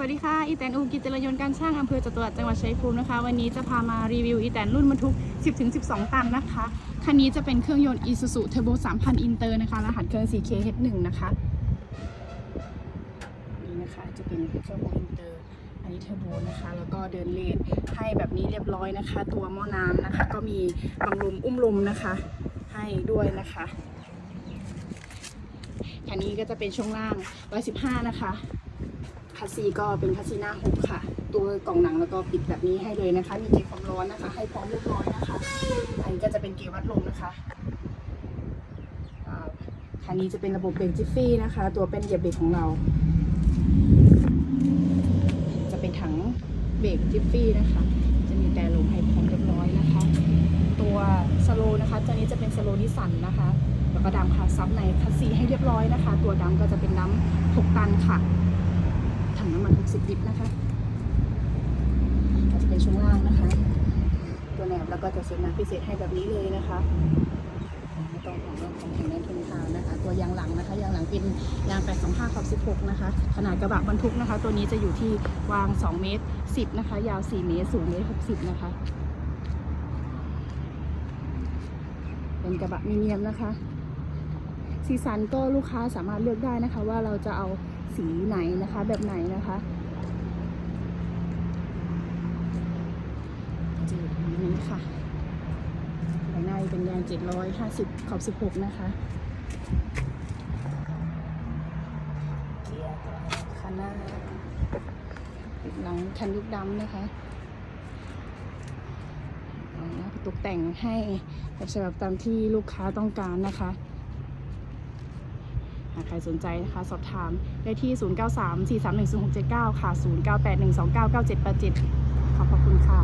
วัสดีค่ะ อีแตนอูกิจรยนต์การช่างอำเภอจตุรัสจังหวัดชัยภูมินะคะ วันนี้จะพามารีวิวอีแตนรุ่นบรรทุก 10-12 ตันนะคะ คันนี้จะเป็นเครื่องยนต์ Isuzu Turbo 3000 Inter นะคะ รหัสเครื่อง 4KH1 นะคะ นี่นะคะจะเป็นเครื่องโมอินเตอร์อันนี้เทอร์โบนะคะ แล้วก็เดินเลนให้แบบนี้เรียบร้อยนะคะ ตัวหม้อน้ำนะคะ ก็มีบังลมอุ้มลมนะคะ ให้ด้วยนะคะคันนี้ก็จะเป็นช่วงล่าง 115 นะคะ คัสซีก็เป็นคัสซีหน้าหกค่ะ ตัวกล่องหนังแล้วก็ปิดแบบนี้ให้เลยนะคะ มีเก็บความร้อนนะคะ ให้พร้อมเรียบร้อยนะคะ อันนี้ก็จะเป็นเกียร์วัดลมนะคะอันนี้จะเป็นระบบเบรกจิฟฟี่นะคะ ตัวเป็นเหยียบเบรกของเรา จะเป็นถังเบรกจิฟฟี่นะคะ จะมีแต่ลมให้พร้อมเรียบร้อยนะคะ ตัวสโลนะคะตัวนี้จะเป็นสโลนิสันนะคะ แล้วก็ดำค่ะซับในคัสซีให้เรียบร้อยนะคะ ตัวดำก็จะเป็นดำ6ตันค่ะ ถังน้ำมัน 60 ลิตรนะคะก็จะเป็นช่วงล่างนะคะ ตัวแหนบแล้วก็จะเซ็นน้ำพิเศษให้แบบนี้เลยนะคะไม่ต้องของรองของแข็งแรงทนทานนะคะ ตัวยางหลังนะคะ ยางหลังเป็นยาง 825ขอบ16 นะคะ ขนาดกระบะบรรทุกนะคะ ตัวนี้จะอยู่ที่วาง 2 เมตร 10 นะคะ ยาว 4 เมตร สูงเมตร 60 นะคะ เป็นกระบะมีเนียมนะคะสีสันก็ลูกค้าสามารถเลือกได้นะคะ ว่าเราจะเอา สีไหนนะคะ แบบไหนนะคะจะอยู่ประมาณนี้ค่ะภายในเป็นยาง 750 ขอบ 16 นะคะคันหน้าหลังคันยุกดำนะคะตกแต่งให้แบบฉบับตามที่ลูกค้าต้องการนะคะ ใครสนใจนะคะสอบถามได้ที่ 0934310679 ค่ะ 0981299787 ขอบพระคุณค่ะ